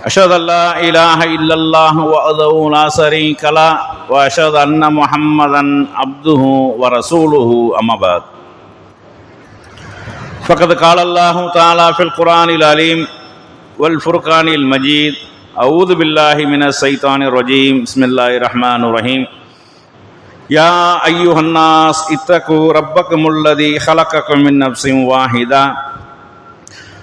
أشهد أن لا إله إلا الله وحده لا شريك له وأشهد أن محمدا عبده ورسوله أما بعد. فقد قال الله تعالى في القرآن العليم والفرقان المجيد أعوذ بالله من الشيطان الرجيم بسم الله الرحمن الرحيم. يا أيها الناس اتقوا ربكم الذي خلقكم من نفس واحدة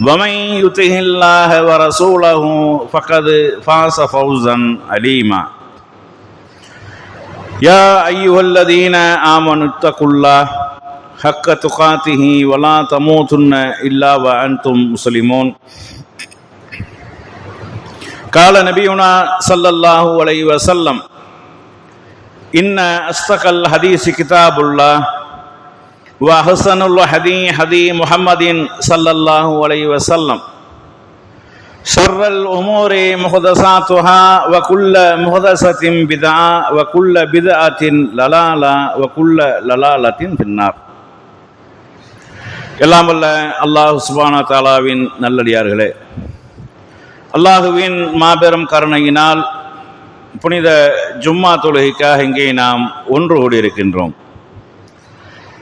ومن يطع الله ورسوله فقد فاز فوزا عليما. يا ايها الذين امنوا اتقوا الله حق تقاته ولا تموتن الا وأنتم مسلمون. قال نبينا صلى الله عليه وسلم ان اصدق الحديث كتاب الله وأحسن الهدي هدي محمد صلى الله عليه وسلم شر الأمور محدثاتها وكل محدثة بدعة وكل بدعة للالة وكل للالة في النار எல்லாம் வல்ல அல்லாஹ் சுபானா தாலாவின் நல்லடியார்களே அல்லாஹுவின் மாபெரும் கருணையினால் புனித ஜும்மா தொழுகைக்காக இங்கே நாம் ஒன்று கூடியிருக்கின்றோம்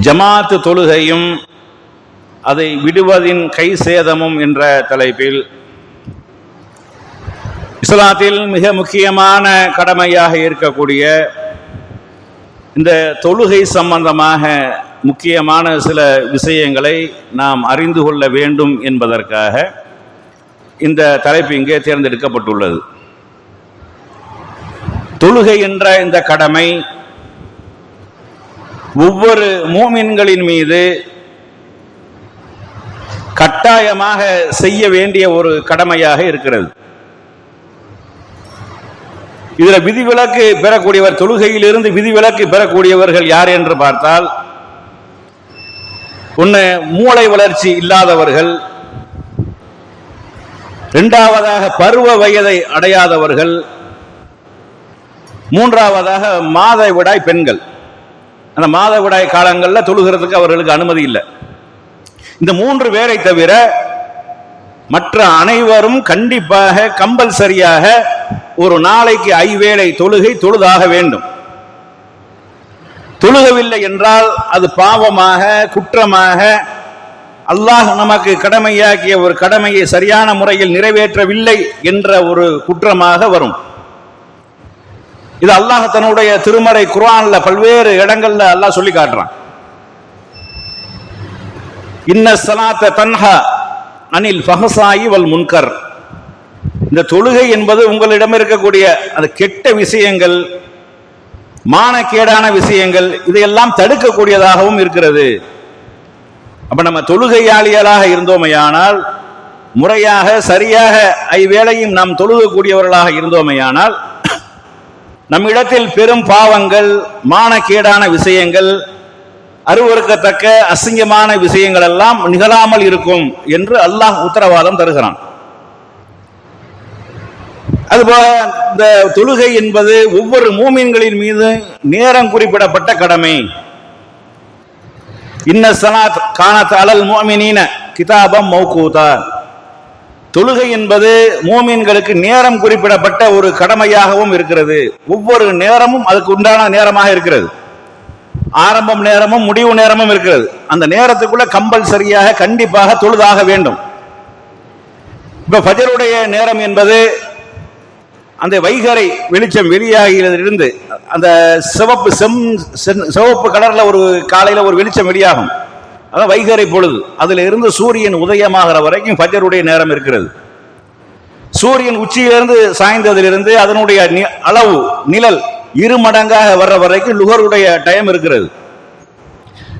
ஜமாத்து தொழுகையும் அதை விடுவதின் கை சேதமும் என்ற தலைப்பில் இஸ்லாத்தில் மிக முக்கியமான கடமையாக இருக்கக்கூடிய இந்த தொழுகை சம்பந்தமாக முக்கியமான சில விஷயங்களை நாம் அறிந்து கொள்ள வேண்டும் என்பதற்காக இந்த தலைப்பு இங்கே தேர்ந்தெடுக்கப்பட்டுள்ளது. தொழுகை என்ற இந்த கடமை ஒவ்வொரு மூமின்களின் மீது கட்டாயமாக செய்ய வேண்டிய ஒரு கடமையாக இருக்கிறது. இதுல விதிவிலக்கு பெறக்கூடியவர் தொழுகையிலிருந்து விதிவிலக்கு பெறக்கூடியவர்கள் யார் என்று பார்த்தால் ஒன்று மூளை வளர்ச்சி இல்லாதவர்கள் இரண்டாவதாக பருவ வயதை அடையாதவர்கள் மூன்றாவதாக மாதவிடாய் பெண்கள். அந்த மாதவிடாய் காலங்களில் தொழுகிறதுக்கு அவர்களுக்கு அனுமதி இல்லை. இந்த மூன்று பேரை தவிர மற்ற அனைவரும் கண்டிப்பாக கம்பல்சரியாக ஒரு நாளைக்கு ஐவேளை தொழுகை தொழுதாக வேண்டும். தொழுகவில்லை என்றால் அது பாவமாக குற்றமாக அல்லாஹ் நமக்கு கடமையாக்கிய ஒரு கடமையை சரியான முறையில் நிறைவேற்றவில்லை என்ற ஒரு குற்றமாக வரும். இது அல்லாஹ் தன்னுடைய திருமறை குரான்ல பல்வேறு இடங்கள்ல அல்லாஹ் சொல்லி காட்டுறான். இன்ன சலாத்த தன்ஹா அனில் ஃபஹசாயி வல் முன்கர். இந்த தொழுகை என்பது உங்களிடம் இருக்கக்கூடிய அந்த கெட்ட விஷயங்கள் மானக்கேடான விஷயங்கள் இதையெல்லாம் தடுக்கக்கூடியதாகவும் இருக்கிறது. அப்ப நம்ம தொழுகையாளியலாக இருந்தோமையானால் முறையாக சரியாக ஐவேளையும் நாம் தொழுகக்கூடியவர்களாக இருந்தோமையானால் நம்மிடத்தில் பெரும் பாவங்கள் மானக்கேடான விஷயங்கள் அருவறுக்கத்தக்க அசிங்கமான விஷயங்கள் எல்லாம் நிகழாமல் இருக்கும் என்று அல்லாஹ் உத்தரவாதம் தருகிறான். அதுபோல இந்த தொழுகை என்பது ஒவ்வொரு மூமின்களின் மீது நேரம் குறிப்பிடப்பட்ட கடமை. இன்ன சலாத் காணத் அலல் மோமினீன கிதாபம் மௌகூதா. தொழுகை என்பது மூமீன்களுக்கு நேரம் குறிப்பிடப்பட்ட ஒரு கடமையாகவும் இருக்கிறது. ஒவ்வொரு நேரமும் அதுக்கு உண்டான நேரமாக இருக்கிறது. ஆரம்பம் நேரமும் முடிவு நேரமும் இருக்கிறது. அந்த நேரத்துக்குள்ள கம்பல்சரியாக கண்டிப்பாக தொழுதாக வேண்டும். இப்ப ஃபஜருடைய நேரம் என்பது அந்த வைகரை வெளிச்சம் வெளியாகிறதிலிருந்து அந்த சிவப்பு செம் செம்- சிவப்பு கலர்ல ஒரு காலையில ஒரு வெளிச்சம் வெளியாகும். அதான் வைகரை பொழுது. அதுல இருந்து சூரியன் உதயமாகிற வரைக்கும் ஃபஜருடைய நேரம் இருக்கிறது. சூரியன் உச்சியிலிருந்து சாய்ந்ததிலிருந்து அதனுடைய நி- அளவு நிழல் இரு மடங்காக வர்ற வரைக்கும் லுகருடைய டைம் இருக்கிறது.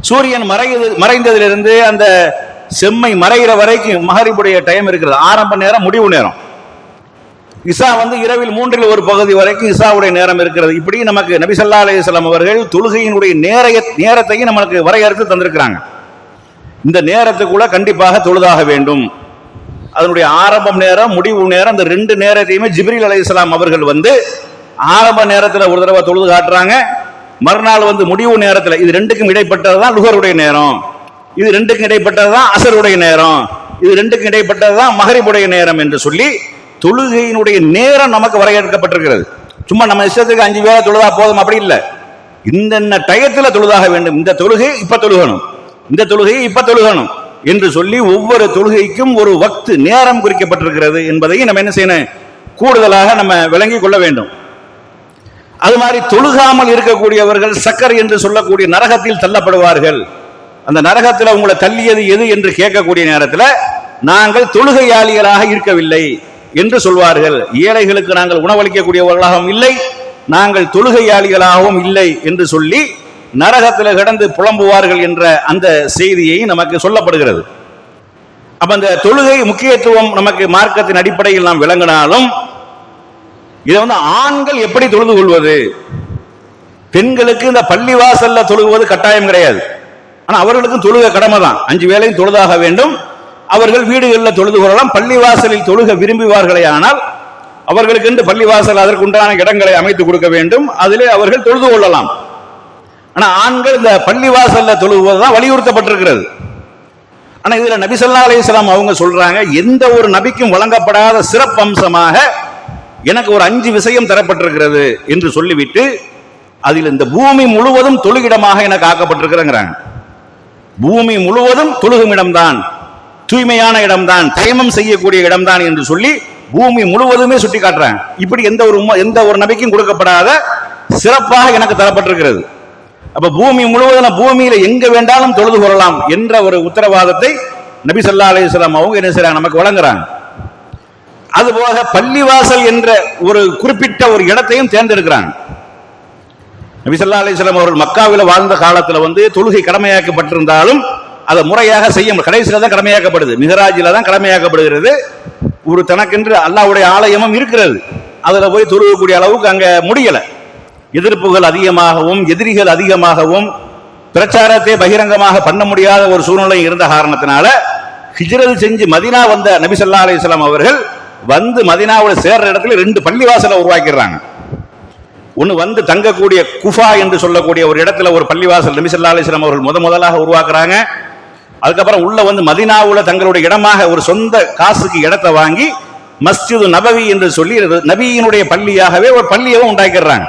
சூரியன் மறையது மறைந்ததிலிருந்து அந்த செம்மை மறைகிற வரைக்கும் மகரிபுடைய டைம் இருக்கிறது. ஆரம்ப நேரம் முடிவு நேரம். இசா வந்து இரவில் மூன்றில் ஒரு பகுதி வரைக்கும் இசாவுடைய நேரம் இருக்கிறது. இப்படி நமக்கு நபிசல்லா ஸல்லல்லாஹு அவர்கள் தொழுகையினுடைய நேரைய நேரத்தையும் நமக்கு வரையறுத்து தந்திருக்கிறாங்க. இந்த நேரத்துக்குள்ள கண்டிப்பாக தொழுதாக வேண்டும். அதனுடைய ஆரம்பம் நேரம் முடிவு நேரம் இந்த ரெண்டு நேரத்தையுமே ஜிப்ரில் அலி இஸ்லாம் அவர்கள் வந்து ஆரம்ப நேரத்தில் ஒரு தடவை தொழுது காட்டுறாங்க. மறுநாள் வந்து முடிவு நேரத்தில் இது ரெண்டுக்கும் இடைப்பட்டது தான் லுகருடைய நேரம். இது ரெண்டுக்கும் இடைப்பட்டது தான் அசருடைய நேரம். இது ரெண்டுக்கும் இடைப்பட்டது தான் மகரிபுடைய நேரம் என்று சொல்லி தொழுகையினுடைய நேரம் நமக்கு வரையறுக்கப்பட்டிருக்கிறது. சும்மா நம்ம இஷ்டத்துக்கு அஞ்சு வேளை தொழுதா போதும் அப்படி இல்லை. இந்த டயத்தில் தொழுதாக வேண்டும்? இந்த தொழுகை இப்ப தொழுகணும். இந்த தொழுகையை இப்ப தொழுகணும் என்று சொல்லி ஒவ்வொரு தொழுகைக்கும் ஒரு வக்து நேரம் குறிக்கப்பட்டிருக்கிறது என்பதையும் நம்ம என்ன செய்யணும்? கூடுதலாக நம்ம விளங்கிக் கொள்ள வேண்டும். அது மாதிரி தொழுகாமல் இருக்கக்கூடியவர்கள் சக்கர் என்று சொல்லக்கூடிய நரகத்தில் தள்ளப்படுவார்கள். அந்த நரகத்தில் உங்களை தள்ளியது எது என்று கேட்கக்கூடிய நேரத்தில் நாங்கள் தொழுகையாளிகளாக இருக்கவில்லை என்று சொல்வார்கள். ஏழைகளுக்கு நாங்கள் உணவளிக்கக்கூடியவர்களாகவும் இல்லை நாங்கள் தொழுகையாளிகளாகவும் இல்லை என்று சொல்லி நரகத்தில் கிடந்து புலம்புவார்கள் என்ற அந்த செய்தியை நமக்கு சொல்லப்படுகிறது. அப்ப அந்த தொழுகை முக்கியத்துவம் நமக்கு மார்க்கத்தின் அடிப்படையில் நாம் விளங்கினாலும் இதை வந்து ஆண்கள் எப்படி தொழுது கொள்வது? பெண்களுக்கு இந்த பள்ளிவாசல்ல தொழுகுவது கட்டாயம் கிடையாது. ஆனா அவர்களுக்கும் தொழுக கடமை தான் அஞ்சு வேளையும் தொழுதாக வேண்டும். அவர்கள் வீடுகளில் தொழுது கொள்ளலாம். பள்ளிவாசலில் தொழுக விரும்புவார்களே ஆனால் அவர்களுக்கு என்று பள்ளிவாசல் அதற்குண்டான இடங்களை அமைத்து கொடுக்க வேண்டும். அதிலே அவர்கள் தொழுது கொள்ளலாம். ஆனா ஆண்கள் இந்த பள்ளிவாசல்ல தொழுவது தான் வலியுறுத்தப்பட்டிருக்கிறது. ஆனா இதுல நபி ஸல்லல்லாஹு அவங்க சொல்றாங்க எந்த ஒரு நபிக்கும் வழங்கப்படாத சிறப்பம்சமாக எனக்கு ஒரு அஞ்சு விஷயம் தரப்பட்டிருக்கிறது என்று சொல்லிவிட்டு அதில் இந்த பூமி முழுவதும் தொழுகிடமாக எனக்கு ஆக்கப்பட்டிருக்கிறேங்கிறாங்க. பூமி முழுவதும் தொழுகும் இடம்தான் தூய்மையான இடம்தான் தயமம் செய்யக்கூடிய இடம்தான் என்று சொல்லி பூமி முழுவதுமே சுட்டி காட்டுறாங்க இப்படி எந்த ஒரு எந்த ஒரு நபிக்கும் கொடுக்கப்படாத சிறப்பாக எனக்கு தரப்பட்டிருக்கிறது. அப்ப பூமி முழுவதும் பூமியில எங்க வேண்டாலும் தொழுது கொள்ளலாம் என்ற ஒரு உத்தரவாதத்தை நபி ஸல்லல்லாஹு அலிஸ்லாம் அவங்க என்ன செய்யறாங்க நமக்கு வழங்குறாங்க. அதுபோக பள்ளிவாசல் என்ற ஒரு குறிப்பிட்ட ஒரு இடத்தையும் தேர்ந்தெடுக்கிறாங்க. நபி ஸல்லல்லாஹு அவர்கள் மக்காவில் வாழ்ந்த காலத்துல வந்து தொழுகை கடமையாக்கப்பட்டிருந்தாலும் அதை முறையாக செய்ய கடைசியில தான் கடமையாக்கப்படுது. மிகராஜில தான் கடமையாக்கப்படுகிறது. ஒரு தனக்கென்று அல்லாஹ்வுடைய ஆலயமும் இருக்கிறது. அதுல போய் தொழுகக்கூடிய அளவுக்கு அங்க முடியலை. எதிர்ப்புகள் அதிகமாகவும் எதிரிகள் அதிகமாகவும் பிரச்சாரத்தை பகிரங்கமாக பண்ண முடியாத ஒரு சூழ்நிலை இருந்த காரணத்தினால ஹிஜ்ரத் செஞ்சு மதினா வந்த நபிசல்லா ஸல்லல்லாஹு அவர்கள் வந்து மதினாவில் சேர்ற இடத்துல ரெண்டு பள்ளிவாசலை உருவாக்கிடுறாங்க. ஒன்று வந்து தங்கக்கூடிய குஃபா என்று சொல்லக்கூடிய ஒரு இடத்துல ஒரு பள்ளிவாசல் நபிசல்லா ஸல்லல்லாஹு அவர்கள் முத முதலாக உருவாக்குறாங்க. அதுக்கப்புறம் உள்ள வந்து மதினாவுல தங்களுடைய இடமாக ஒரு சொந்த காசுக்கு இடத்தை வாங்கி மஸ்ஜிது நபவி என்று சொல்லி நபியினுடைய பள்ளியாகவே ஒரு பள்ளியவும் உண்டாக்கிடுறாங்க.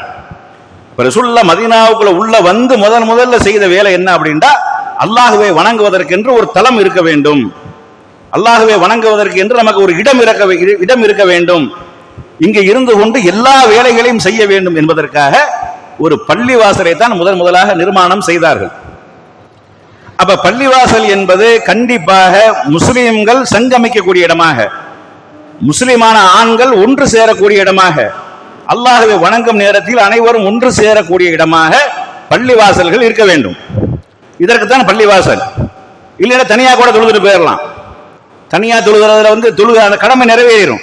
இப்ப ரசூலுல்லா மதீனாவுக்குள்ள உள்ள வந்து முதல் முதல்ல செய்த வேலை என்ன அப்படின்னா அல்லாஹுவை வணங்குவதற்கென்று ஒரு தளம் இருக்க வேண்டும். அல்லாஹுவை வணங்குவதற்கு என்று நமக்கு ஒரு இடம் இருக்க இடம் இருக்க வேண்டும். இங்கே இருந்து கொண்டு எல்லா வேலைகளையும் செய்ய வேண்டும் என்பதற்காக ஒரு பள்ளிவாசலை தான் முதன் முதலாக நிர்மாணம் செய்தார்கள். அப்ப பள்ளிவாசல் என்பது கண்டிப்பாக முஸ்லிம்கள் சங்கமிக்கக்கூடிய இடமாக முஸ்லிமான ஆண்கள் ஒன்று சேரக்கூடிய இடமாக அல்லாஹுவை வணங்கும் நேரத்தில் அனைவரும் ஒன்று சேரக்கூடிய இடமாக பள்ளிவாசல்கள் இருக்க வேண்டும். இதற்குத்தான் பள்ளிவாசல். இல்லைன்னா தனியாக கூட தொழுதுட்டு போயிடலாம் தனியாக தொழுகிறதுல வந்து தொழுக அந்த கடமை நிறைவேறும்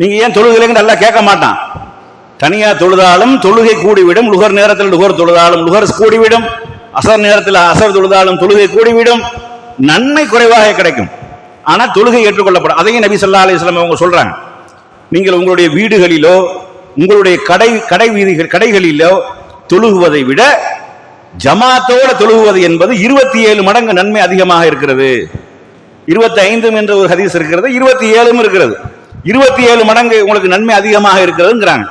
நீங்கள் ஏன் தொழுகிறீங்கன்னு நல்லா கேட்க மாட்டான். தனியாக தொழுதாலும் தொழுகை கூடிவிடும் லுகர் நேரத்தில் லுகர் தொழுதாலும் லுகர் கூடிவிடும் அசர் நேரத்தில் அசர் தொழுதாலும் தொழுகை கூடிவிடும் நன்மை குறைவாக கிடைக்கும். ஆனால் தொழுகை ஏற்றுக்கொள்ளப்படும். அதையும் நபி சொல்லா அலி இஸ்லாம் அவங்க சொல்கிறாங்க நீங்கள் உங்களுடைய வீடுகளிலோ உங்களுடைய கடை கடை வீதிகள் கடைகளிலோ தொழுகுவதை விட ஜமாத்தோட தொழுகுவது என்பது இருபத்தி ஏழு மடங்கு நன்மை அதிகமாக இருக்கிறது. இருபத்தி ஐந்தும் என்ற ஒரு ஹதீஸ் இருக்கிறது இருபத்தி ஏழும் இருக்கிறது. இருபத்தி ஏழு மடங்கு உங்களுக்கு நன்மை அதிகமாக இருக்கிறதுங்கிறாங்க.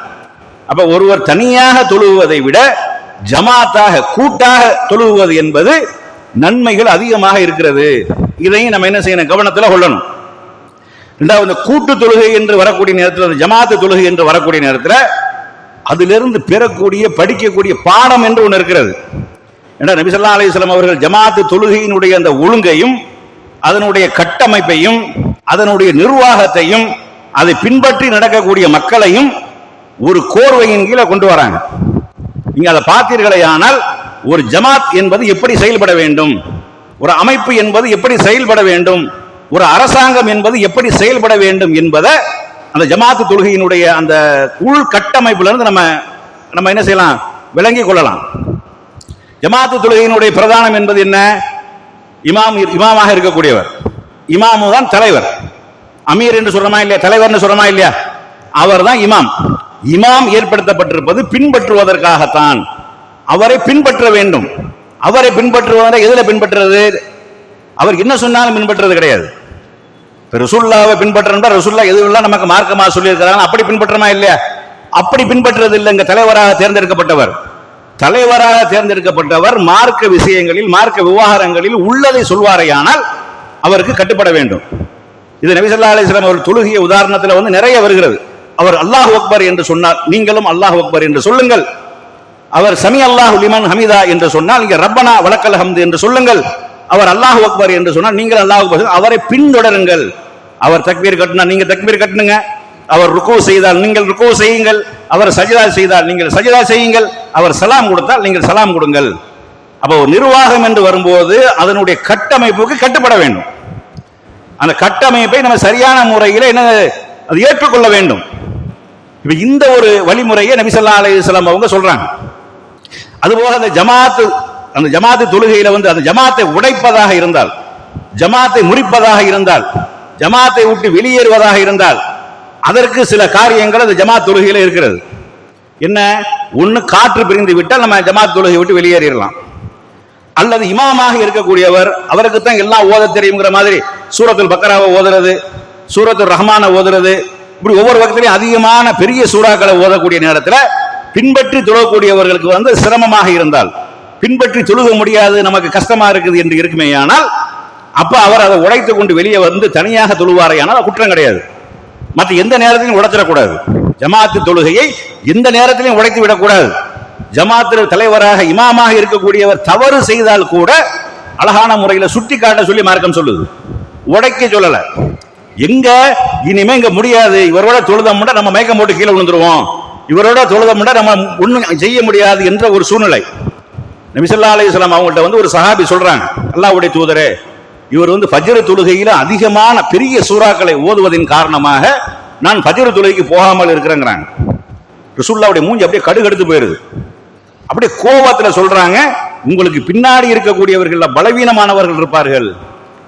அப்ப ஒருவர் தனியாக தொழுகுவதை விட ஜமாத்தாக கூட்டாக தொழுகுவது என்பது நன்மைகள் அதிகமாக இருக்கிறது. இதையும் நம்ம என்ன செய்யணும்? கவனத்தில் கொள்ளணும். ரெண்டாவது கூட்டு தொழுகை என்று வரக்கூடிய நேரத்தில் அந்த ஜமாத்து தொழுகை என்று வரக்கூடிய நேரத்தில் அதிலிருந்து பெறக்கூடிய படிக்கக்கூடிய பாடம் என்று ஒன்று இருக்கிறது. ஏன்னா நபிசல்லா அலிஸ்லாம் அவர்கள் ஜமாத்து தொழுகையினுடைய அந்த ஒழுங்கையும் அதனுடைய கட்டமைப்பையும் அதனுடைய நிர்வாகத்தையும் அதை பின்பற்றி நடக்கக்கூடிய மக்களையும் ஒரு கோர்வையின் கீழே கொண்டு வராங்க. நீங்க அதை பார்த்தீர்களே ஆனால் ஒரு ஜமாத் என்பது எப்படி செயல்பட வேண்டும்? ஒரு அமைப்பு என்பது எப்படி செயல்பட வேண்டும்? ஒரு அரசாங்கம் என்பது எப்படி செயல்பட வேண்டும் என்பதை அந்த ஜமாத்து தொழுகையினுடைய அந்த உள் கட்டமைப்புல இருந்து நம்ம நம்ம என்ன செய்யலாம்? விளங்கிக் கொள்ளலாம். ஜமாத்து தொழுகையினுடைய பிரதானம் என்பது என்ன? இமாம் இமாமாக இருக்கக்கூடியவர். இமாமு தான் தலைவர். அமீர் என்று சொல்றமா இல்லையா? தலைவர்னு சொல்றமா இல்லையா? அவர் தான் இமாம். இமாம் ஏற்படுத்தப்பட்டிருப்பது பின்பற்றுவதற்காகத்தான். அவரை பின்பற்ற வேண்டும். அவரை பின்பற்றுவதை எதில் பின்பற்றுறது? அவர் என்ன சொன்னாலும் பின்பற்றுறது கிடையாது. இப்ப ரசூல்லாவை பின்பற்றா ரசுல்லா எதுவெல்லாம் நமக்கு மார்க்கமா சொல்லியிருக்கிறாங்க. அப்படி பின்பற்றமா இல்லையா? அப்படி பின்பற்றுறது இல்லை தலைவராக தேர்ந்தெடுக்கப்பட்டவர். தலைவராக தேர்ந்தெடுக்கப்பட்டவர் மார்க்க விஷயங்களில் மார்க்க விவகாரங்களில் உள்ளதை சொல்வாரையானால் அவருக்கு கட்டுப்பட வேண்டும். இது நபிசல்லா அலிஸ்லாம் அவர் தொழுகிய உதாரணத்தில் வந்து நிறைய வருகிறது. அவர் அல்லாஹ் அக்பர் என்று சொன்னார் நீங்களும் அல்லாஹ் அக்பர் என்று சொல்லுங்கள். அவர் சமி அல்லாஹ் லிமன் ஹமிதா என்று சொன்னால் இங்கே ரப்பனா வழக்கல் ஹம்து என்று சொல்லுங்கள். அவர் அல்லாஹ் அக்பர் என்று சொன்னால் நீங்கள் அல்லாஹ் அக்பர் அவரை பின்தொடருங்கள். அவர் தக்பீர் கட்டினா நீங்க தக்பீர் கட்டுனுங்க அவர் ருக்கு செய்தால் நீங்கள் ருக்கு செய்யுங்கள். அவர் சஜிதா செய்தால் நீங்கள் சஜிதா செய்யுங்கள். அவர் சலாம் கொடுத்தால் நீங்கள் சலாம் கொடுங்கள். அப்போ ஒரு நிர்வாகம் என்று வரும்போது அதனுடைய கட்டமைப்புக்கு கட்டுப்பட வேண்டும். அந்த கட்டமைப்பை நம்ம சரியான முறையில் என்ன அது ஏற்றுக்கொள்ள வேண்டும். இப்போ இந்த ஒரு வழிமுறையை நபிசல்லா ஸல்லல்லாஹு அலைஹி அவங்க சொல்றாங்க. அதுபோக அந்த ஜமாத்து அந்த ஜமாத்து தொழுகையில வந்து அந்த ஜமாத்தை உடைப்பதாக இருந்தால் ஜமாத்தை முறிப்பதாக இருந்தால் ஜமாத்தை விட்டு வெளியேறுவதாக இருந்தால் அதற்கு சில காரியங்கள் அந்த ஜமாத் தொழுகையில இருக்கிறது. என்ன? ஒன்று காற்று பிரிந்து விட்டால் நம்ம ஜமாத் தொழுகை விட்டு வெளியேறிடலாம். அல்லது இமாமாக இருக்கக்கூடியவர் அவருக்கு தான் எல்லாம் ஓத தெரியுங்கிற மாதிரி சூரத்துல் பக்கராவை ஓதுறது சூரத்துல் ரஹ்மானை ஓதுறது இப்படி ஒவ்வொரு பக்கத்திலையும் அதிகமான பெரிய சூறாக்களை ஓதக்கூடிய நேரத்தில் பின்பற்றி தொழக்கூடியவர்களுக்கு வந்து சிரமமாக இருந்தால் பின்பற்றி தொழுக முடியாது நமக்கு கஷ்டமா இருக்குது என்று இருக்குமே ஆனால் அப்ப அவர் அதை உடைத்து கொண்டு வெளியே வந்து தனியாக தொழுவாரே ஆனால் குற்றம் கிடையாது. மற்ற எந்த நேரத்திலும் உடைச்சிடக்கூடாது ஜமாத்து தொழுகையை எந்த நேரத்திலையும் உடைத்து விடக்கூடாது. ஜமாத்து தலைவராக இமாமாக இருக்கக்கூடியவர் தவறு செய்தால் கூட அழகான முறையில் சுட்டி காட்ட சொல்லி மார்க்கம் சொல்லுது. உடைக்க சொல்லல. எங்க? இனிமே இங்க முடியாது. இவரோட தொழுதம்னா நம்ம மயக்கம் போட்டு கீழே விழுந்துருவோம். இவரோட தொழுதம்னா நம்ம ஒன்றும் செய்ய முடியாது என்ற ஒரு சூழ்நிலை. நபிசல்லா அலையம் அவங்கள்ட்ட வந்து ஒரு சஹாபி சொல்றாங்க அல்லாவுடைய தூதரே இவர் வந்து பஜ்ர தொழுகையில அதிகமான பெரிய சூறாக்களை ஓதுவதன் காரணமாக நான் பஜ்ர தொழுகைக்கு போகாமல் இருக்கிறேங்கிறாங்க. ரசூல்லாவுடைய மூஞ்சி அப்படியே கடுகடுத்து போயிருது. அப்படியே கோபத்தில் சொல்றாங்க உங்களுக்கு பின்னாடி இருக்கக்கூடியவர்கள் பலவீனமானவர்கள் இருப்பார்கள்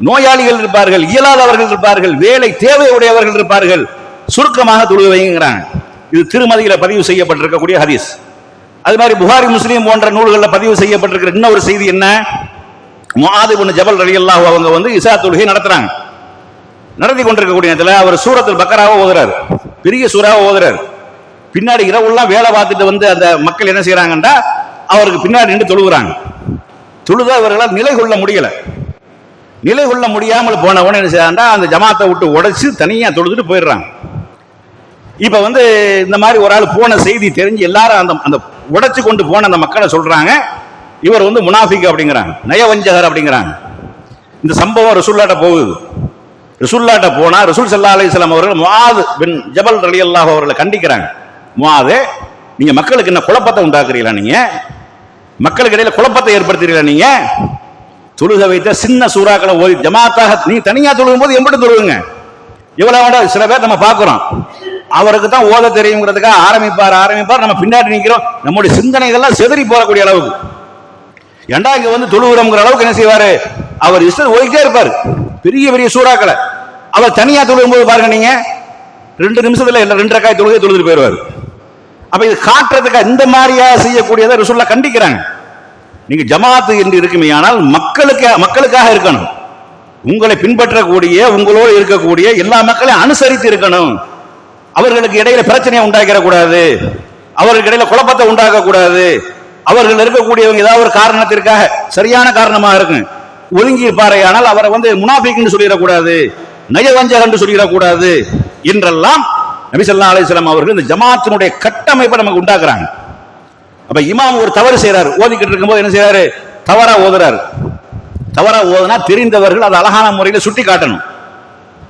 நோயாளிகள் இருப்பார்கள் இயலாதவர்கள் இருப்பார்கள் வேலை தேவை உடையவர்கள் இருப்பார்கள் சுருக்கமாக தொழுக வைங்கிறாங்க இது திருமதியில் பதிவு செய்யப்பட்டிருக்கக்கூடிய ஹதீஸ். அது மாதிரி புகாரி முஸ்லீம் போன்ற நூல்களில் பதிவு செய்யப்பட்டிருக்கிற இன்னொரு செய்தி என்ன? முஆது பொண்ணு ஜபல் ரலியல்லாஹு அவங்க வந்து இசா தொழுகை நடத்துறாங்க. நடத்தி கொண்டிருக்கக்கூடிய நேரத்தில் அவர் சூரத்தில் பக்கராக ஓதுறாரு. பெரிய சூறாக ஓதுறாரு. பின்னாடி இரவுலாம் வேலை பார்த்துட்டு வந்து அந்த மக்கள் என்ன செய்யறாங்கன்னா அவருக்கு பின்னாடி நின்று தொழுகிறாங்க. தொழுதா இவர்களால் நிலை கொள்ள முடியல. நிலை கொள்ள முடியாமல் போன உடனே என்ன செய்யறாங்கன்னா அந்த ஜமாத்தை விட்டு உடைச்சு தனியாக தொழுதுட்டு போயிடுறாங்க. இப்போ வந்து இந்த மாதிரி ஒரு ஆள் போன செய்தி தெரிஞ்சு எல்லாரும் அந்த அந்த உடைச்சு கொண்டு போன அந்த மக்களை சொல்றாங்க. இவர் வந்து முனாஃபிக் அப்படிங்கிறாங்க. நயவஞ்சகர் அப்படிங்கிறாங்க. இந்த சம்பவம் ரசூல்லாட்ட போகுது. ரசூல்லாட்ட போனா ரசூல் சல்லா அலிஸ்லாம் அவர்கள் முவாது பின் ஜபல் ரலியல்லாஹு அவர்களை கண்டிக்கிறாங்க. முவாது நீங்க மக்களுக்கு என்ன குழப்பத்தை உண்டாக்குறீங்களா நீங்க? மக்களுக்கு இடையில குழப்பத்தை ஏற்படுத்துறீங்களா நீங்க? தொழுக வைத்த சின்ன சூறாக்களை ஓதி ஜமாத்தாக நீ தனியா தொழுகும் போது எம்பிட்டு தொழுகுங்க. இவ்வளவு சில பேர் நம்ம பார்க்குறோம். அவருக்கு தான் ஓத தெரியுங்கிறதுக்காக ஆரம்பிப்பார் ஆரம்பிப்பார். நம்ம பின்னாடி நிற்கிறோம் நம்முடைய சிந்தனைகள்லாம் செதறி போகக்கூடிய அளவுக்கு. ஏண்டா இங்க வந்து தொழுகிறோங்கிற அளவுக்கு என்ன செய்வாரு? அவர் இஷ்டம் ஓய்கிட்டே இருப்பார். பெரிய பெரிய சூறாக்களை. அவர் தனியா தொழுகும் போது பாருங்க நீங்க ரெண்டு நிமிஷத்துல இல்லை ரெண்டு ரக்காய் தொழுகை தொழுதுட்டு போயிடுவார். அப்ப இது காட்டுறதுக்காக இந்த மாதிரியா செய்யக்கூடியதை ரசூல்லா கண்டிக்கிறாங்க. நீங்க ஜமாத்து என்று இருக்குமே ஆனால் மக்களுக்கு மக்களுக்காக இருக்கணும். உங்களை பின்பற்றக்கூடிய உங்களோடு இருக்கக்கூடிய எல்லா மக்களையும் அனுசரித்து இருக்கணும். அவர்களுக்கு இடையில பிரச்சனையை உண்டாக்கிட கூடாது அவர்களுக்கு இடையில குழப்பத்தை உண்டாக்க கூடாது அவர்கள் இருக்கக்கூடியவங்க ஏதாவது ஒரு காரணத்திற்காக சரியான காரணமாக இருக்கும். ஒதுங்கி இருப்பாரையானால் அவரை வந்து முனாபிக்னு சொல்லிடக்கூடாது. நயவஞ்சகன் சொல்லிடக்கூடாது. என்றெல்லாம் நபிசல்லா அலிஸ்லாம் அவர்கள் இந்த ஜமாத்தினுடைய கட்டமைப்பை நமக்கு உண்டாக்குறாங்க. அப்ப இமாம் ஒரு தவறு செய்யறாரு ஓதிக்கிட்டு இருக்கும்போது என்ன செய்யறாரு தவறா ஓதுறாரு. தவறா ஓதுனா தெரிந்தவர்கள் அதை அழகான முறையில் சுட்டி காட்டணும்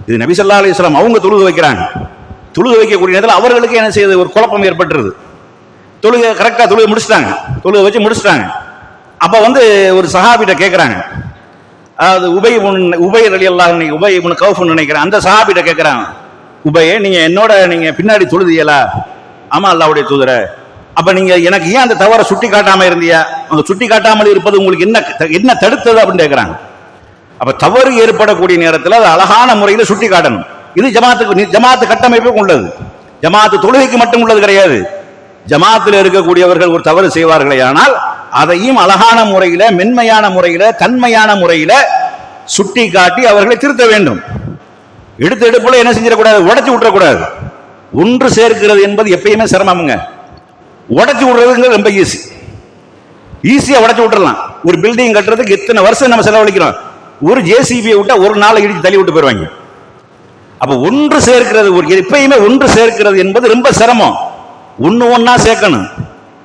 இது நபிசல்லா அலிஸ்லாம் அவங்க தொழுது வைக்கிறாங்க. தொழுது வைக்கக்கூடிய நேரத்தில் அவர்களுக்கு என்ன செய்யுது? ஒரு குழப்பம் ஏற்பட்டுருது. தொழுகை கரெக்டாக தொழுகை முடிச்சிட்டாங்க. தொழுகை வச்சு முடிச்சிட்டாங்க. அப்போ வந்து ஒரு சஹாபிட்ட கேட்குறாங்க அதாவது உபை உபை அலி அல்லாஹ் உபை இப்னு கவுஃபுன்னு நினைக்கிறேன். அந்த சஹாபிட்ட கேட்குறாங்க உபையே நீங்கள் என்னோட நீங்கள் பின்னாடி தொழுதியலா? ஆமாம் அல்லாவுடைய தூதர. அப்போ நீங்கள் எனக்கு ஏன் அந்த தவறை சுட்டி காட்டாமல் இருந்தியா? அந்த சுட்டி காட்டாமல் இருப்பது உங்களுக்கு என்ன என்ன தடுத்தது அப்படின்னு கேட்குறாங்க அப்போ தவறு ஏற்படக்கூடிய நேரத்தில் அது அழகான முறையில் சுட்டி காட்டணும். இது ஜமாத்துக்கு ஜமாத்து கட்டமைப்புக்கு உள்ளது. ஜமாத்து தொழுகைக்கு மட்டும் உள்ளது கிடையாது. ஜமாத்தில் இருக்கக்கூடியவர்கள் ஒரு தவறு செய்வார்களே ஆனால் அதையும் அழகான முறையில மென்மையான முறையில தன்மையான முறையில சுட்டி காட்டி அவர்களை திருத்த வேண்டும். எடுத்து எடுப்புல என்ன செஞ்சிடக்கூடாது? உடச்சி விட்டுறக்கூடாது. ஒன்று சேர்க்கிறது என்பது எப்பயுமே சிரமமுங்க. உடச்சி விடுறதுங்கிறது ரொம்ப ஈஸி ஈஸியாக உடச்சி விட்டுறலாம். ஒரு பில்டிங் கட்டுறதுக்கு எத்தனை வருஷம் நம்ம செலவழிக்கிறோம்? ஒரு ஜேசிபியை விட்டா ஒரு நாளை இடிச்சு தள்ளி விட்டு போயிருவாங்க. அப்ப ஒன்று சேர்க்கிறது ஒரு எப்பயுமே ஒன்று சேர்க்கிறது என்பது ரொம்ப சிரமம். ஒன்று ஒன்றா சேர்க்கணும்.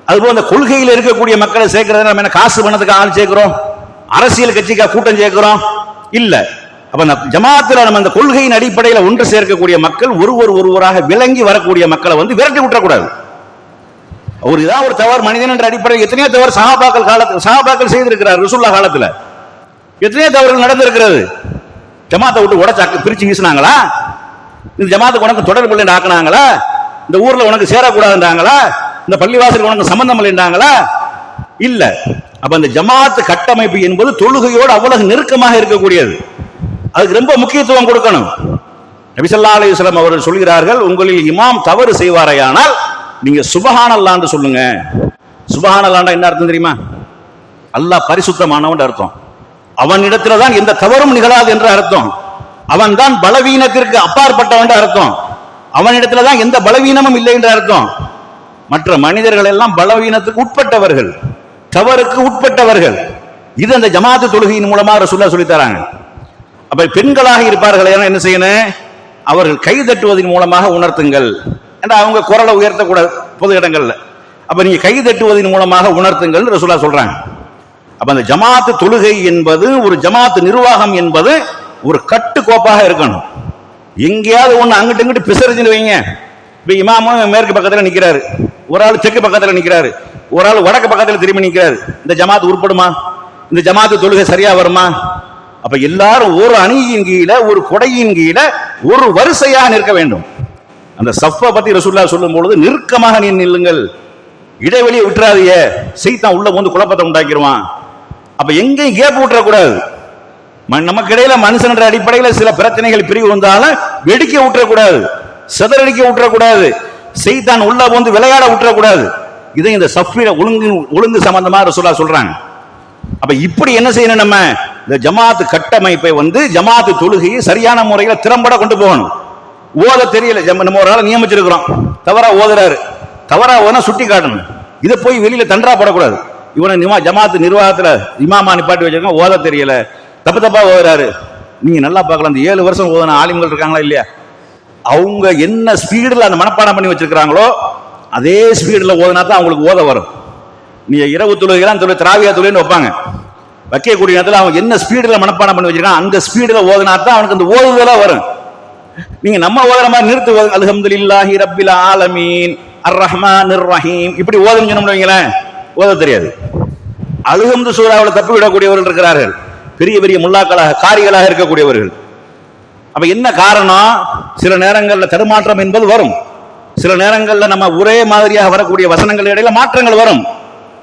அதுபோல் அந்த கொள்கையில் இருக்கக்கூடிய மக்களை சேர்க்கிறது நம்ம என்ன காசு பணத்துக்கு ஆள் சேர்க்கிறோம்? அரசியல் கட்சிக்காக கூட்டம் சேர்க்கிறோம்? இல்லை. அப்போ அந்த ஜமாத்தில் நம்ம அந்த கொள்கையின் அடிப்படையில் ஒன்று சேர்க்கக்கூடிய மக்கள் ஒருவர் ஒருவராக விளங்கி வரக்கூடிய மக்களை வந்து விரட்டி விட்டுறக்கூடாது. ஒரு இதான் ஒரு தவறு மனிதன் என்ற அடிப்படையில் எத்தனையோ தவறு சகாபாக்கள் காலத்தில் சகாபாக்கள் செய்திருக்கிறார் ரசூல்லா காலத்தில். எத்தனையோ தவறுகள் நடந்திருக்கிறது. ஜமாத்தை விட்டு உடச்சாக்கு பிரிச்சு வீசினாங்களா? இந்த ஜமாத்துக்கு உனக்கு தொடர்பு இல்லைன்னு ஆக்குனாங்களா? இந்த ஊர்ல உனக்கு சேரக்கூடாதுன்றாங்களா? இந்த பள்ளிவாசலுக்கு உனக்கு சம்பந்தம் இல்லைன்றாங்களா? இல்ல. அப்ப இந்த ஜமாத்து கட்டமைப்பு என்பது தொழுகையோடு அவ்வளவு நெருக்கமாக இருக்கக்கூடியது. அதுக்கு ரொம்ப முக்கியத்துவம் கொடுக்கணும். நபிசல்லா அலிஸ்லாம் அவர்கள் சொல்கிறார்கள் உங்களில் இமாம் தவறு செய்வாரையானால் நீங்க சுபஹானல்லான்னு சொல்லுங்க. சுபஹானல்லாண்டா என்ன அர்த்தம் தெரியுமா? அல்லாஹ் பரிசுத்தமானவன் அர்த்தம். அவனிடத்துல தான் எந்த தவறும் நிகழாது என்ற அர்த்தம். அவன் தான் பலவீனத்திற்கு அப்பாற்பட்டவன் அர்த்தம் அவனிடத்துல தான் எந்த பலவீனமும் இல்லை என்ற அர்த்தம் மற்ற மனிதர்கள் எல்லாம் பலவீனத்துக்கு உட்பட்டவர்கள். தவறுக்கு உட்பட்டவர்கள். இது அந்த ஜமாத்து தொழுகையின் மூலமா ரசுல்லா சொல்லித்தராங்க அப்ப பெண்களாக இருப்பார்கள் ஏன்னா என்ன செய்யணும்? அவர்கள் கை தட்டுவதன் மூலமாக உணர்த்துங்கள். ஏன்னா அவங்க குரலை உயர்த்தக்கூடாது பொது இடங்கள்ல. அப்ப நீங்க கை தட்டுவதன் மூலமாக உணர்த்துங்கள் ரசுல்லா சொல்றாங்க. அப்ப அந்த ஜமாத்து தொழுகை என்பது ஒரு ஜமாத்து நிர்வாகம் என்பது ஒரு கட்டுக்கோப்பாக இருக்கணும். எங்கேயாவது ஒன்று அங்கிட்டு இங்கிட்டு பிசரிச்சுன்னு வைங்க. இப்போ இமாமும் மேற்கு பக்கத்தில் நிற்கிறாரு ஒரு ஆள் தெற்கு பக்கத்தில் நிற்கிறாரு ஒரு ஆள் வடக்கு பக்கத்தில் திரும்பி நிற்கிறாரு இந்த ஜமாத் உருப்படுமா? இந்த ஜமாத்து தொழுகை சரியாக வருமா? அப்போ எல்லாரும் ஒரு அணியின் கீழே ஒரு கொடையின் கீழே ஒரு வரிசையாக நிற்க வேண்டும். அந்த சஃபை பற்றி ரசூல்லா சொல்லும் பொழுது நெருக்கமாக நீ நில்லுங்கள். இடைவெளியை விட்டுறாதீங்க. சீத்தான் உள்ள வந்து குழப்பத்தை உண்டாக்கிடுவான் அப்போ எங்கேயும் கேப் விட்டுறக்கூடாது. நமக்கு இடையில மனுஷன்ற அடிப்படையில் சில பிரச்சனைகள் பிரிவு வந்தாலும் வெடிக்க விட்டுறக்கூடாது சிதறடிக்க விட்டுறக்கூடாது செய்தான் உள்ள வந்து விளையாட விட்டுறக்கூடாது இதை இந்த சஃபீர ஒழுங்கு ஒழுங்கு சம்பந்தமாக சொல்லா சொல்றாங்க. அப்ப இப்படி என்ன செய்யணும் நம்ம? இந்த ஜமாத்து கட்டமைப்பை வந்து ஜமாத்து தொழுகையை சரியான முறையில் திறம்பட கொண்டு போகணும். ஓத தெரியல. நம்ம ஒரு ஆளை நியமிச்சிருக்கிறோம். தவறா ஓதுறாரு. தவறா ஓதுனா சுட்டி காட்டணும். இதை போய் வெளியில தண்டரா போடக்கூடாது. இவனை நிமா ஜமாத்து நிர்வாகத்துல இமாமா நிப்பாட்டி வச்சிருக்கோம் ஓத தெரியல. தப்பு தப்பா ஓதுறாரு. நீங்க நல்லா பார்க்கலாம். அந்த ஏழு வருஷம் ஓதுன ஆலிம்கள் இருக்காங்களா இல்லையா? அவங்க என்ன ஸ்பீடில் அந்த மனப்பாடம் பண்ணி வச்சிருக்கிறாங்களோ அதே ஸ்பீடில் ஓதுனா தான் அவங்களுக்கு ஓத வரும். நீங்கள் இரவு தொழுகிறான் தொழில் திராவியா தொழில்னு வைப்பாங்க. வைக்கக்கூடிய நேரத்தில் அவன் என்ன ஸ்பீடில் மனப்பாடம் பண்ணி வச்சிருக்கான் அந்த ஸ்பீடில் ஓதுனா தான் அவனுக்கு அந்த ஓதுதலாக வரும். நீங்க நம்ம ஓதுற மாதிரி நிறுத்து ஓது அல்ஹம்துலில்லாஹி ரப்பில் ஆலமீன் அர் ரஹ்மான் ரஹீம் இப்படி ஓதுன்னு சொன்னோம்னு வைங்களேன் ஓத தெரியாது. அழுகம்து சூறாவில் தப்பி விடக்கூடியவர்கள் இருக்கிறார்கள். பெரிய பெரிய முல்லாக்களாக காரிகளாக இருக்கக்கூடியவர்கள். அப்ப என்ன காரணம்? சில நேரங்களில் தடுமாற்றம் என்பது வரும். சில நேரங்களில் நம்ம ஒரே மாதிரியாக வரக்கூடிய வசனங்கள் இடையில மாற்றங்கள் வரும்.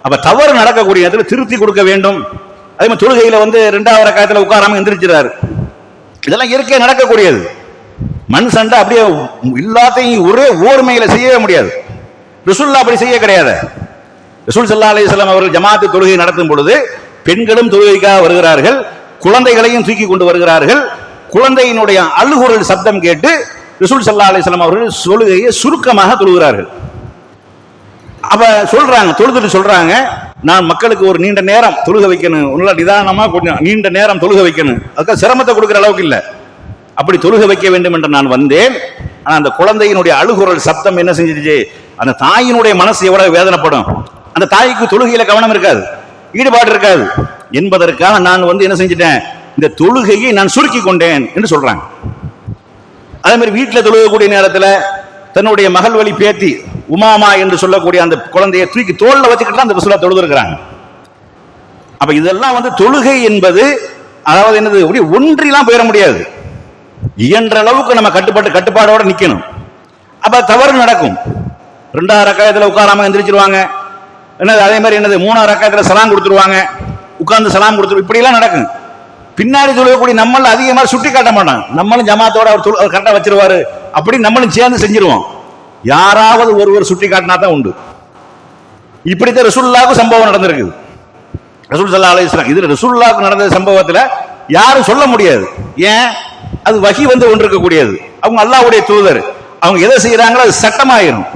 அப்ப தவறு நடக்கக்கூடிய இடத்துல திருத்தி கொடுக்க வேண்டும். அதே மாதிரி தொழுகையில வந்து ரெண்டாவது ரக்காயத்துல உட்காராம எந்திரிச்சிடாரு இதெல்லாம் இயற்கை நடக்கக்கூடியது. மண் சண்டை அப்படியே எல்லாத்தையும் ஒரே ஓர்மையில செய்யவே முடியாது. ரிசுல்லா அப்படி செய்ய கிடையாது. ரிசுல் சல்லா அலிஸ்லாம் அவர்கள் ஜமாத்து தொழுகை நடத்தும் பொழுது பெண்களும் தொழுகைக்காக வருகிறார்கள் குழந்தைகளையும் தூக்கி கொண்டு வருகிறார்கள். குழந்தையினுடைய அழுகுரல் சப்தம் கேட்டு ரிசுல் சல்லா அலிஸ்லாம் அவர்கள் தொழுகையை சுருக்கமாக தொழுகிறார்கள். அப்ப சொல்றாங்க தொழுதுட்டு சொல்றாங்க நான் மக்களுக்கு ஒரு நீண்ட நேரம் தொழுக வைக்கணும். உள்ள நிதானமா கொஞ்சம் நீண்ட நேரம் தொழுக வைக்கணும். அதுக்காக சிரமத்தை கொடுக்குற அளவுக்கு இல்லை. அப்படி தொழுக வைக்க வேண்டும் என்று நான் வந்தேன். ஆனா அந்த குழந்தையினுடைய அழுகுரல் சப்தம் என்ன செஞ்சிருச்சு அந்த தாயினுடைய மனசு எவ்வளவு வேதனைப்படும். அந்த தாய்க்கு தொழுகையில கவனம் இருக்காது. ஈடுபாடு இருக்காது. என்பதற்காக நான் வந்து என்ன செஞ்சிட்டேன்? இந்த தொழுகையை நான் சுருக்கி கொண்டேன் என்று சொல்றாங்க. அதே மாதிரி வீட்டில் தொழுகக்கூடிய நேரத்தில் தன்னுடைய மகள் வழி பேத்தி உமாமா என்று சொல்லக்கூடிய அந்த குழந்தையை தூக்கி தோல்ல வச்சுக்கிட்டு அந்த ரசூலா தொழுதுருக்கிறாங்க. அப்ப இதெல்லாம் வந்து தொழுகை என்பது அதாவது என்னது? அப்படி ஒன்றிலாம் போயிட முடியாது. இயன்ற அளவுக்கு நம்ம கட்டுப்பாட்டு கட்டுப்பாடோட நிக்கணும். அப்ப தவறு நடக்கும். ரெண்டாயிரம் ரக்காயத்துல உட்காராம எந்திரிச்சிருவாங்க. என்னது அதே மாதிரி என்னது மூணாவது ரக்காயத்துல சலாம் கொடுத்துருவாங்க. உட்காந்து சலாம் கொடுத்துரு இப்படிலாம் நடக்கும். பின்னாடி தொழுகக்கூடிய நம்மள அதிகமாக சுட்டி காட்ட மாட்டோம் நம்மளும் ஜமாத்தோட அவர் தொழு- கரெக்டாக வச்சிருவாரு. அப்படி நம்மளும் சேர்ந்து செஞ்சிருவோம். யாராவது ஒருவர் சுட்டி காட்டினா தான் உண்டு. இப்படித்தான் ரசூல்லாவுக்கு சம்பவம் நடந்திருக்குது ரசூல் சல்லா அலைஹிஸ்ஸலாம் இது ரசூல்லாவுக்கு நடந்த சம்பவத்தில் யாரும் சொல்ல முடியாது. ஏன்? அது வகி வந்து கொண்டிருக்கக்கூடியது. அவங்க அல்லாவுடைய தூதர். அவங்க எதை செய்யறாங்களோ அது சட்டமாயிரும்.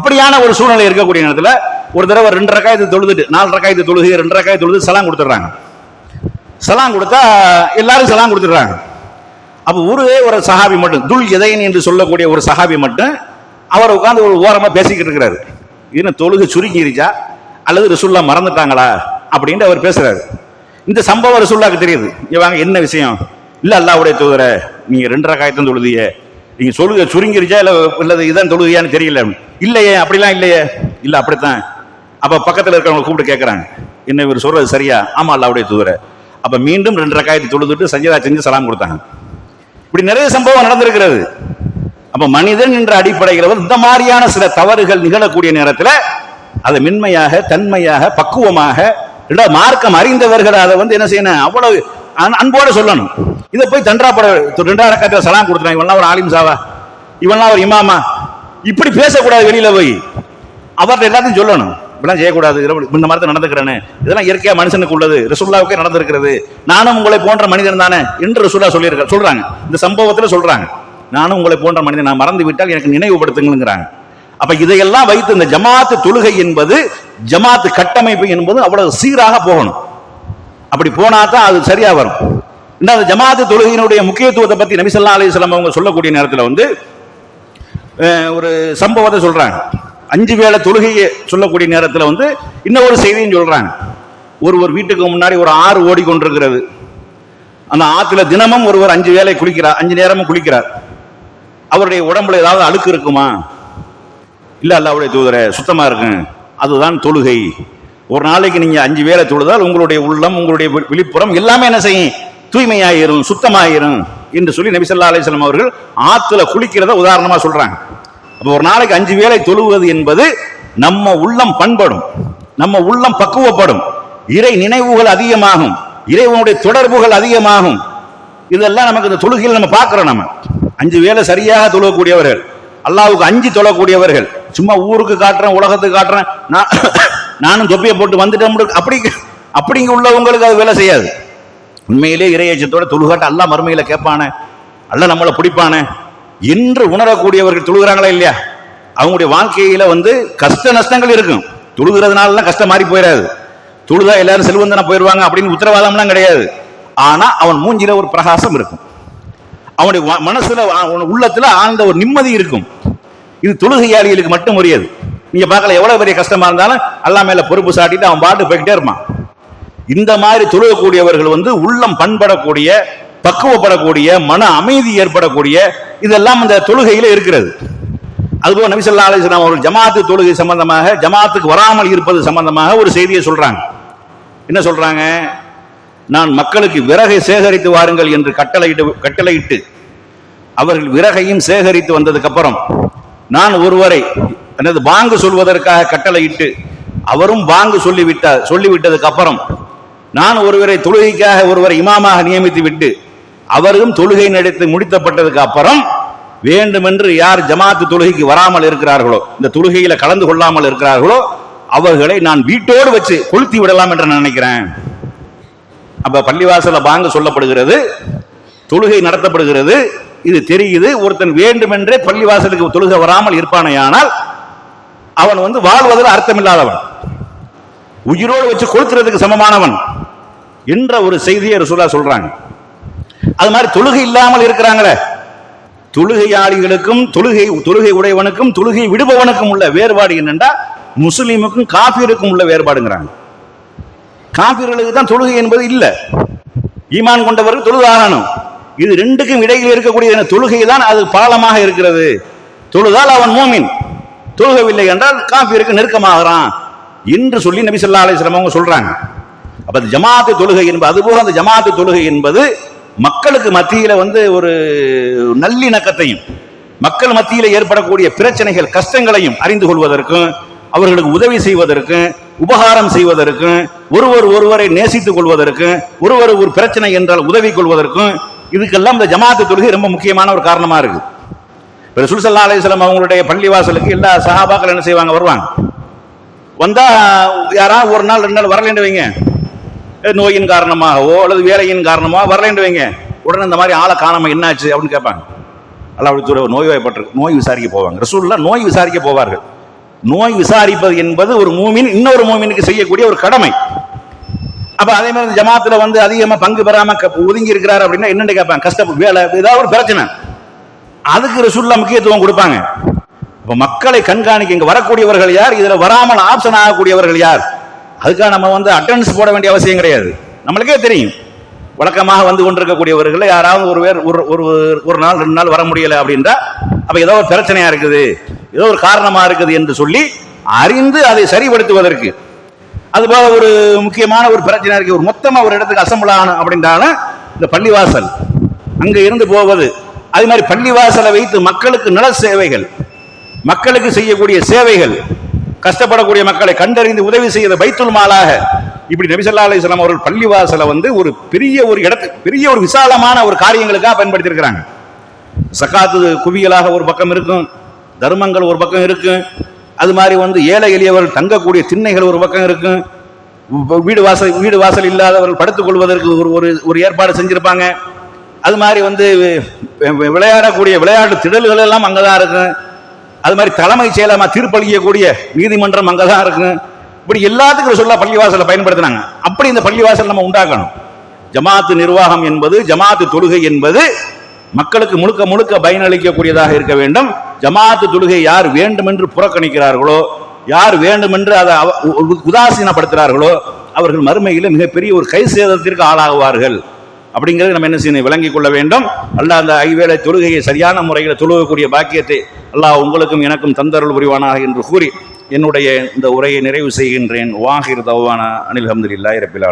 அப்படியான ஒரு சூழ்நிலை இருக்கக்கூடிய நேரத்தில் ஒரு தடவை ரெண்டு ரக்காயத்தை தொழுதுட்டு நாலு ரக்காயத்தை தொழுது ரெண்டு ரக்காயத்தை தொழுது சலாம் கொடுத்துட்றாங்க. சலாம் கொடுத்தா எல்லாரும் சலாம் கொடுத்துட்றாங்க. அப்போ ஒரே ஒரு சஹாபி மட்டும் துல் எதைன் என்று சொல்லக்கூடிய ஒரு சஹாபி மட்டும் அவர் உட்காந்து ஒரு ஓரமாக பேசிக்கிட்டு இருக்கிறாரு. என்ன தொழுகை சுருங்கிருச்சா? அல்லது ரசுல்லா மறந்துட்டாங்களா? அப்படின்ட்டு அவர் பேசுறாரு. இந்த சம்பவம் ரசுல்லாக்கு தெரியுது. இவங்க வாங்க என்ன விஷயம்? இல்லை அல்லாவுடைய தூதர நீங்க ரெண்டு ரகாயத்தம் தொழுதியே. நீங்க சொல்லுங்க சுருங்கிருச்சா? இல்ல இல்லது இதான் தொழுதியான்னு தெரியல. இல்லையே அப்படிலாம் இல்லையே. இல்ல அப்படித்தான். அப்போ பக்கத்தில் இருக்கிறவங்க கூப்பிட்டு கேட்குறாங்க இன்னும் இவர் சொல்றது சரியா? ஆமா அல்லாவுடைய தூதரை. அப்போ மீண்டும் ரெண்டு ரகாயத்தை தொழுதுட்டு சஞ்சதா செஞ்சு சலாம் கொடுத்தாங்க. இப்படி நிறைய சம்பவம் நடந்திருக்கிறது. அப்போ மனிதன் என்ற அடிப்படையில் இந்த மாதிரியான சில தவறுகள் நிகழக்கூடிய நேரத்தில் அதை மென்மையாக தன்மையாக பக்குவமாக ரெண்டாவது மார்க்கம் அறிந்தவர்கள் அதை வந்து என்ன செய்யணும்? அவ்வளவு அன்போடு அன்போட சொல்லணும். இதை போய் தண்டாப்பட ரெண்டாயிரம் கட்டில சலாம் கொடுத்துறான் இவன்லாம் ஒரு ஆலிம் சாவா. இவன்லாம் ஒரு இமாமா. இப்படி பேசக்கூடாது வெளியில போய். அவர்கிட்ட எல்லாத்தையும் சொல்லணும். இப்படிலாம் செய்யக்கூடாது. இந்த மாதிரி நடந்துக்கிறேன்னு. இதெல்லாம் இயற்கையா மனுஷனுக்கு உள்ளது. ரசுல்லாவுக்கே நடந்திருக்கிறது. நானும் உங்களை போன்ற மனிதன் தானே என்று ரசுல்லா சொல்லியிருக்க சொல்றாங்க. இந்த சம்பவத்துல சொல்றாங்க. நானும் உங்களை போன்ற மனிதன் நான் மறந்து விட்டால் எனக்கு நினைவுபடுத்துங்கிறாங்க அப்ப இதையெல்லாம் வைத்து இந்த ஜமாத்து தொழுகை என்பது ஜமாத்து கட்டமைப்பு என்பது அவ்வளவு சீராக போகணும். அப்படி போனா தான் அது சரியா வரும். இந்த அந்த ஜமாத்து தொழுகையினுடைய முக்கியத்துவத்தை பத்தி நபிசல்லா ஸல்லல்லாஹு அவங்க சொல்லக்கூடிய நேரத்தில் வந்து ஒரு சம்பவத்தை சொல்றாங்க. அஞ்சு வேளை தொழுகையை சொல்லக்கூடிய நேரத்தில் வந்து இன்னொரு செய்தியும் சொல்றாங்க. ஒரு ஒரு வீட்டுக்கு முன்னாடி ஒரு ஆறு ஓடிக்கொண்டிருக்கிறது. அந்த ஆற்றுல தினமும் ஒருவர் அஞ்சு வேலை குளிக்கிறார் அஞ்சு நேரமும் குளிக்கிறார். அவருடைய உடம்புல ஏதாவது அழுக்கு இருக்குமா? இல்லை அல்ல அவருடைய தூதரை சுத்தமாக இருக்கும் அதுதான் தொழுகை. ஒரு நாளைக்கு நீங்கள் அஞ்சு வேளை தொழுதால் உங்களுடைய உள்ளம் உங்களுடைய விழிப்புறம் எல்லாமே என்ன செய்யும்? தூய்மையாயிரும் சுத்தமாயிரும் என்று சொல்லி நபிசல்லா அலிஸ்லாம் அவர்கள் ஆற்றுல குளிக்கிறத உதாரணமாக சொல்கிறாங்க ஒரு நாளைக்கு அஞ்சு வேலை தொழுவது என்பது நம்ம உள்ளம் பண்படும் நம்ம உள்ளம் பக்குவப்படும். இறை நினைவுகள் அதிகமாகும் இறைவனுடைய தொடர்புகள் அதிகமாகும். இதெல்லாம் நமக்கு இந்த தொழுகையில் நம்ம பார்க்கிறோம் நம்ம. அஞ்சு வேலை சரியாக தொழக்கூடியவர்கள் அல்லாவுக்கு அஞ்சு தொழக்கூடியவர்கள். சும்மா ஊருக்கு காட்டுறேன் உலகத்துக்கு காட்டுறேன் நான் நானும் தொப்பியை போட்டு வந்துட்டேன் அப்படி அப்படிங்க உள்ளவங்களுக்கு அது வேலை செய்யாது. உண்மையிலே இறையச்சத்தோட தொழுகாட்ட அல்லா மறுமையில கேட்பானே அல்ல நம்மளை பிடிப்பானே. என்று உணரக்கூடியவர்கள் தொழுகிறாங்களா இல்லையா? அவங்களுடைய வாழ்க்கையில வந்து கஷ்ட நஷ்டங்கள் இருக்கும். தொழுகிறதுனால கஷ்டம் மாறி போயிடாது தொழுதா எல்லாரும் செல்வந்தனா போயிடுவாங்க அப்படின்னு உத்தரவாதம்லாம் கிடையாது. ஆனா அவன் மூஞ்சில ஒரு பிரகாசம் இருக்கும். அவனுடைய மனசுல உள்ளத்துல ஆழ்ந்த ஒரு நிம்மதி இருக்கும். இது தொழுகையாளிகளுக்கு மட்டும் உரியது நீங்க பார்க்கல எவ்வளவு பெரிய கஷ்டமா இருந்தாலும் அல்லா மேல பொறுப்பு சாட்டிட்டு அவன் பாட்டு போய்கிட்டே இருப்பான். இந்த மாதிரி தொழுகக்கூடியவர்கள் வந்து உள்ளம் பண்படக்கூடிய பக்குவப்படக்கூடிய மன அமைதி ஏற்படக்கூடிய இதெல்லாம் இந்த தொழுகையில இருக்கிறது. அதுபோல் நபிசல்லா அலிஸ்லாம் அவர்கள் ஜமாத்து தொழுகை சம்பந்தமாக ஜமாத்துக்கு வராமல் இருப்பது சம்பந்தமாக ஒரு செய்தியை சொல்றாங்க. என்ன சொல்றாங்க? நான் மக்களுக்கு விறகை சேகரித்து வாருங்கள் என்று கட்டளையிட்டு கட்டளையிட்டு அவர்கள் விறகையும் சேகரித்து வந்ததுக்கு அப்புறம் நான் ஒருவரை எனது வாங்கு சொல்வதற்காக கட்டளையிட்டு அவரும் வாங்கு சொல்லிவிட்டார் சொல்லிவிட்டதுக்கு அப்புறம் நான் ஒருவரை தொழுகைக்காக ஒருவரை இமாமாக நியமித்து விட்டு அவரும் தொழுகை நடத்தி முடித்தப்பட்டதுக்கு அப்புறம் வேண்டுமென்று யார் ஜமாத்து தொழுகைக்கு வராமல் இருக்கிறார்களோ இந்த தொழுகையில கலந்து கொள்ளாமல் இருக்கிறார்களோ அவர்களை நான் வீட்டோடு வச்சு கொளுத்தி விடலாம் என்று நான் நினைக்கிறேன். அப்ப பள்ளிவாசல பாங்க சொல்லப்படுகிறது தொழுகை நடத்தப்படுகிறது இது தெரியுது ஒருத்தன் வேண்டுமென்றே பள்ளிவாசலுக்கு தொழுகை வராமல் இருப்பானேயானால் அவன் வந்து வாழ்வதில் அர்த்தமில்லாதவன். உயிரோடு வச்சு கொளுத்துறதுக்கு சமமானவன் என்ற ஒரு செய்தியை ரசூலா சொல்றாங்க. அது மாதிரி தொழுகை இல்லாமல் இருக்கிறாங்களே. தொழுகையாளிகளுக்கும் தொழுகை தொழுகை உடையவனுக்கும் தொழுகை விடுபவனுக்கும் உள்ள வேறுபாடு என்னென்றா முஸ்லீமுக்கும் காஃபிருக்கும் உள்ள வேறுபாடுங்கிறாங்க. காபிர்களுக்கு தான் தொழுகை என்பது இல்லை. ஈமான் கொண்டவர்கள் தொழுதாகணும் இது ரெண்டுக்கும் இடையில் இருக்கக்கூடிய தொழுகை தான் அது பாலமாக இருக்கிறது. தொழுதால் அவன் மூமின். தொழுகவில்லை என்றால் காபிருக்கு நெருக்கமாகறான். என்று சொல்லி நபி சொல்லா அலிஸ்லாம் அவங்க சொல்றாங்க. அப்ப அந்த ஜமாத்து தொழுகை என்பது அதுபோல அந்த ஜமாத்து தொழுகை என்பது மக்களுக்கு மத்தியில வந்து ஒரு நல்லிணக்கத்தையும் மக்கள் மத்தியில் ஏற்படக்கூடிய பிரச்சனைகள் கஷ்டங்களையும் அறிந்து கொள்வதற்கும் அவர்களுக்கு உதவி செய்வதற்கும் உபகாரம் செய்வதற்கும் ஒருவர் ஒருவரை நேசித்துக் கொள்வதற்கும் ஒருவர் ஒரு பிரச்சனை என்றால் உதவி கொள்வதற்கும் இதுக்கெல்லாம் இந்த ஜமாத்து தொழுகை ரொம்ப முக்கியமான ஒரு காரணமா இருக்கு. இப்ப ரசூல் ஸல்லல்லாஹு அவங்களுடைய பள்ளிவாசலுக்கு எல்லா சகாபாக்கள் என்ன செய்வாங்க வருவாங்க. வந்தா யாராவது ஒரு நாள் ரெண்டு நாள் வரலன்னு வைங்க. நோயின் காரணமாகவோ அல்லது வேலையின் காரணமாக வரலன்னு வைங்க. உடனே இந்த மாதிரி ஆளை காணாம என்னாச்சு அப்படின்னு கேட்பாங்க. அல்ல அப்படி சொல்ல நோய் நோய் விசாரிக்க போவாங்க. ரசூல்லா நோய் விசாரிக்க போவார்கள். நோய் விசாரிப்பது என்பது ஒரு மூமின் இன்னொரு மூமினுக்கு செய்யக்கூடிய ஒரு கடமை. அப்ப அதே மாதிரி இந்த ஜமாத்துல வந்து அதிகமா பங்கு பெறாம க- ஒதுங்கி இருக்கிறார் அப்படின்னா என்னென்னு கேட்பாங்க. கஷ்டப்பட்டு வேலை ஏதாவது ஒரு பிரச்சனை. அதுக்கு ரசூல்லா முக்கியத்துவம் கொடுப்பாங்க. இப்ப மக்களை கண்காணிக்க இங்க வரக்கூடியவர்கள் யார்? இதுல வராமல் ஆப்ஷன் ஆகக்கூடியவர்கள் யார்? அதுக்காக நம்ம வந்து அட்டெண்டன்ஸ் போட வேண்டிய அவசியம் கிடையாது. நம்மளுக்கே தெரியும். வழக்கமாக வந்து கொண்டிருக்கக்கூடியவர்கள் யாராவது ஒரு பேர் ஒரு ஒரு ஒரு நாள் ரெண்டு நாள் வர முடியலை அப்படின்றா அப்போ ஏதோ ஒரு பிரச்சனையாக இருக்குது. ஏதோ ஒரு காரணமாக இருக்குது என்று சொல்லி அறிந்து அதை சரிப்படுத்துவதற்கு. அதுபோல் ஒரு முக்கியமான ஒரு பிரச்சனை இருக்குது ஒரு மொத்தமாக ஒரு இடத்துக்கு அசம்பிள் ஆகணும் அப்படின்றாலும் இந்த பள்ளிவாசல். அங்கே இருந்து போவது. அது மாதிரி பள்ளிவாசலை வைத்து மக்களுக்கு நல சேவைகள் மக்களுக்கு செய்யக்கூடிய சேவைகள் கஷ்டப்படக்கூடிய மக்களை கண்டறிந்து உதவி செய்த பைத்துல் மாலாக இப்படி நபிசல்லா அலிஸ்லாம் அவர்கள் பள்ளிவாசலை வந்து ஒரு பெரிய ஒரு இடத்து பெரிய ஒரு விசாலமான ஒரு காரியங்களுக்காக பயன்படுத்தி இருக்கிறாங்க சக்காத்து குவியலாக ஒரு பக்கம் இருக்கும் தர்மங்கள் ஒரு பக்கம் இருக்கும் அது மாதிரி வந்து ஏழை எளியவர்கள் தங்கக்கூடிய திண்ணைகள் ஒரு பக்கம் இருக்கும் வீடு வாசல் வீடு வாசல் இல்லாதவர்கள் படுத்துக் கொள்வதற்கு ஒரு ஒரு ஒரு ஏற்பாடு செஞ்சிருப்பாங்க. அது மாதிரி வந்து விளையாடக்கூடிய விளையாட்டு திடல்கள் எல்லாம் அங்கதான் இருக்கும். அது மாதிரி தலைமைச் செயலமா தீர்ப்பளிக்கக்கூடிய நீதிமன்றம் அங்கதான் இருக்கு. இப்படி எல்லாத்துக்கும் சொல்ல பள்ளிவாசலை பயன்படுத்தினாங்க. அப்படி இந்த பள்ளிவாசல் நம்ம உண்டாக்கணும். ஜமாத்து நிர்வாகம் என்பது ஜமாத்து தொழுகை என்பது மக்களுக்கு முழுக்க முழுக்க பயனளிக்கக்கூடியதாக இருக்க வேண்டும். ஜமாத்து தொழுகை யார் வேண்டுமென்று புறக்கணிக்கிறார்களோ யார் வேண்டுமென்று அதை அவ- உ- உதாசீனப்படுத்துகிறார்களோ அவர்கள் மறுமையில் மிகப்பெரிய ஒரு கை சேதத்திற்கு ஆளாகுவார்கள். அப்படிங்கிறது நம்ம என்ன செய்யணும்? விளங்கிக் கொள்ள வேண்டும். அல்லா அந்த ஐவேளை தொழுகையை சரியான முறையில் தொழுகக்கூடிய பாக்கியத்தை அல்லாஹ் உங்களுக்கும் எனக்கும் தந்தருள் புரிவானாக என்று கூறி என்னுடைய இந்த உரையை நிறைவு செய்கின்றேன். வாஹிர் தவானா அனில் அஹமதுல்லாஹி ரபில்